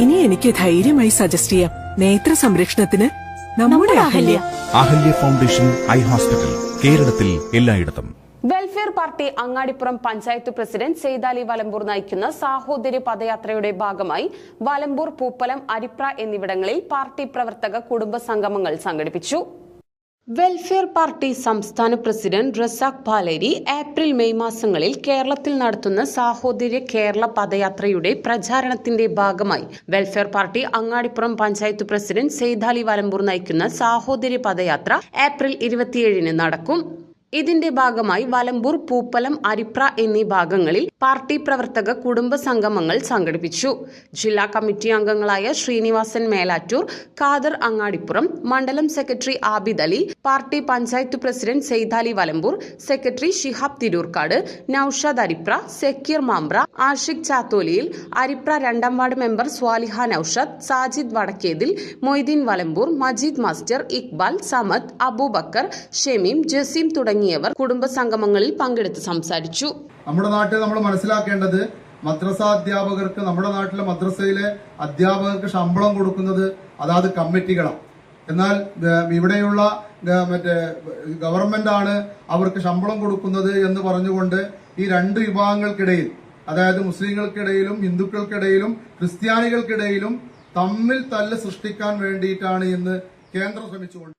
ഇനി എനിക്ക് ധൈര്യമായി സജസ്റ്റ് ചെയ്യാം. നേത്ര സംരക്ഷണത്തിന് നമ്മുടെ Ahalya. Ahalya. Foundation eye hospital കേരളത്തിൽ എല്ലായിടത്തും. Welfare party Angadipuram panchayat president Saithali Valambur നയിക്കുന്ന സാഹോദര്യ പദയാത്രയുടെ ഭാഗമായി വലമ്പൂർ പൂപ്പലം അരിപ്ര എന്നിവിടങ്ങളിൽ പാർട്ടി പ്രവർത്തക കുടുംബ സംഗമങ്ങൾ സംഘടിപ്പിച്ചു. വെൽഫെയർ പാർട്ടി സംസ്ഥാന president Razak Paleri April May മാസങ്ങളിൽ കേരളത്തിൽ നടത്തുന്ന സാഹോദര്യ കേരള പദയാത്രയുടെ പ്രചാരണത്തിന്റെ ഭാഗമായി welfare party Angadipuram panchayat president Saithali Valambur നയിക്കുന്ന സാഹോദര്യ പദയാത്ര ഏപ്രിൽ ഇരുപത്തിയേഴിന് നടക്കും. ഇതിന്റെ ഭാഗമായി വലമ്പൂർ പൂപ്പലം അരിപ്ര എന്നീ ഭാഗങ്ങളിൽ പാർട്ടി പ്രവർത്തക കുടുംബ സംഗമങ്ങൾ സംഘടിപ്പിച്ചു. ജില്ലാ കമ്മിറ്റി അംഗങ്ങളായ ശ്രീനിവാസൻ മേലാറ്റൂർ ഖാദർ അങ്ങാടിപ്പുറം മണ്ഡലം secretary Abid Ali party panchayat president Saithali Valambur secretary Shihab Tirurkad Naushad Aripra Sakkeer Mampra Ashiq Chatholiyil Aripra രണ്ടാം ward member Swaliha Naushad Sajid Vadakkethil Moideen Valambur Majeed master Iqbal Samad Abubakar Shemeem Jaseem തുടങ്ങിയവർ കുടുംബ സംഗമങ്ങളിൽ പങ്കെടുത്ത് സംസാരിച്ചു. നമ്മുടെ നാട്ടിൽ നമ്മൾ മനസ്സിലാക്കേണ്ടത് മദ്രസ അധ്യാപകർക്ക് നമ്മുടെ നാട്ടിലെ മദ്രസയിലെ അധ്യാപകർക്ക് ശമ്പളം കൊടുക്കുന്നത് അതാത് കമ്മിറ്റികളാണ്. എന്നാൽ ഇവിടെയുള്ള മറ്റേ ഗവൺമെന്റ് ആണ് അവർക്ക് ശമ്പളം കൊടുക്കുന്നത് എന്ന് പറഞ്ഞുകൊണ്ട് ഈ രണ്ട് വിഭാഗങ്ങൾക്കിടയിൽ അതായത് മുസ്ലിങ്ങൾക്കിടയിലും ഹിന്ദുക്കൾക്കിടയിലും ക്രിസ്ത്യാനികൾക്കിടയിലും തമ്മിൽ തല്ല് സൃഷ്ടിക്കാൻ വേണ്ടിയിട്ടാണ് ഇന്ന് കേന്ദ്രം ശ്രമിച്ചുകൊണ്ട്